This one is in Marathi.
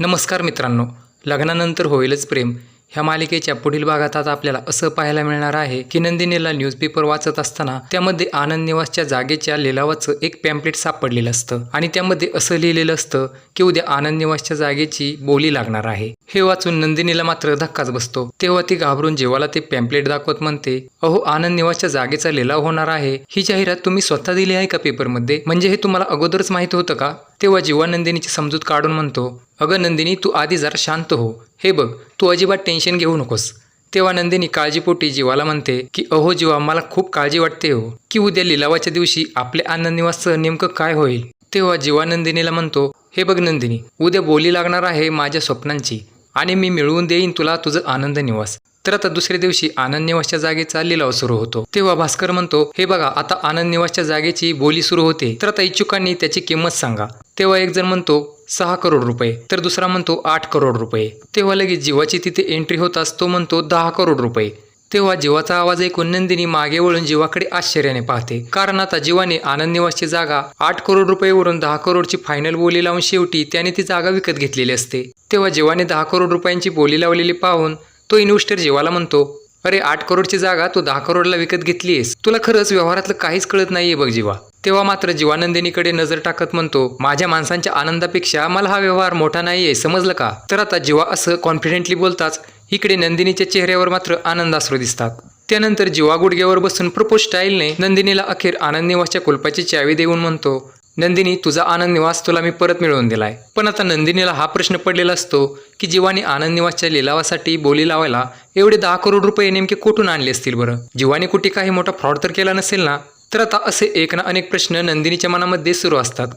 नमस्कार मित्रांनो. लग्नानंतर होईलच प्रेम. ह्या मालिकेच्या पुढील भागात आता आपल्याला असं पाहायला मिळणार आहे की नंदिनीला न्यूजपेपर वाचत असताना त्यामध्ये आनंद निवासच्या जागेच्या लिलावाचं एक पॅम्पलेट सापडलेलं असतं. आणि त्यामध्ये असं लिहिलेलं असतं की उद्या आनंद निवासच्या जागेची बोली लागणार आहे. हे वाचून नंदिनीला मात्र धक्काच बसतो. तेव्हा ती घाबरून जेवाला ते पॅम्पलेट दाखवत म्हणते अहो आनंद निवासच्या जागेचा लिलाव होणार आहे. ही जाहिरात तुम्ही स्वतः दिली आहे का पेपरमध्ये म्हणजे हे तुम्हाला अगोदरच माहीत होतं का? तेव्हा जीवा नंदिनीची समजूत काढून म्हणतो अगं नंदिनी तू आधी जरा शांत हो. हे बघ तू अजिबात टेन्शन घेऊ नकोस. तेव्हा नंदिनी काळजीपोटी जीवाला म्हणते की अहो जीवा मला खूप काळजी वाटते हो की उद्या लिलावाच्या दिवशी आपल्या आनंदनिवासचं नेमकं काय होईल? तेव्हा जीवा नंदिनीला म्हणतो हे बघ नंदिनी उद्या बोली लागणार आहे माझ्या स्वप्नांची आणि मी मिळवून देईन तुला तुझं आनंद निवास. तर आता दुसऱ्या दिवशी आनंद निवासच्या जागेचा लिलाव सुरू होतो. तेव्हा भास्कर म्हणतो हे बघा आता आनंद निवासच्या जागेची बोली सुरू होते. तर आता इच्छुकांनी त्याची किंमत सांगा. तेव्हा एक जण म्हणतो सहा करोड रुपये. तर दुसरा म्हणतो आठ करोड रुपये. तेव्हा लगेच जीवाची तिथे एंट्री होताच तो म्हणतो दहा करोड रुपये. तेव्हा जीवाचा आवाज ऐकून नंदिनी मागे वळून जीवाकडे आश्चर्याने पाहते. कारण आता जीवाने आनंद निवासची जागा आठ करोड रुपयेवरून दहा करोडची फायनल बोली लावून शेवटी त्याने ती जागा विकत घेतलेली असते. तेव्हा जीवाने दहा करोड रुपयांची बोली लावलेली पाहून तो इन्व्हेस्टर जीवाला म्हणतो अरे आठ करोडची जागा तू दहा करोडला विकत घेतलीयस. तुला खरंच व्यवहारातलं काहीच कळत नाहीये बघ जीवा. तेव्हा मात्र जीवानंदिनीकडे नजर टाकत म्हणतो माझ्या माणसांच्या आनंदापेक्षा मला हा व्यवहार मोठा नाही आहे समजलं का? तर आता जीवा असं कॉन्फिडेंटली बोलताच इकडे नंदिनीच्या चेहऱ्यावर मात्र आनंदाश्रू दिसतात. त्यानंतर जीवा गुडघ्यावर बसून प्रपोज स्टाईलने नंदिनीला अखेर आनंद निवासच्या कुलपाची चावी देऊन म्हणतो नंदिनी तुझा आनंद निवास तुला मी परत मिळवून दिलाय. पण आता नंदिनीला हा प्रश्न पडलेला असतो की जीवाने आनंद निवासच्या लिलावासाठी बोली लावायला एवढे दहा करोड रुपये नेमके कुठून आणले असतील बरं? जीवाने कुठे काही मोठा फ्रॉड तर केला नसेल ना? तर आता असे एक ना अनेक प्रश्न नंदिनीच्या मनामध्ये सुरू असतात.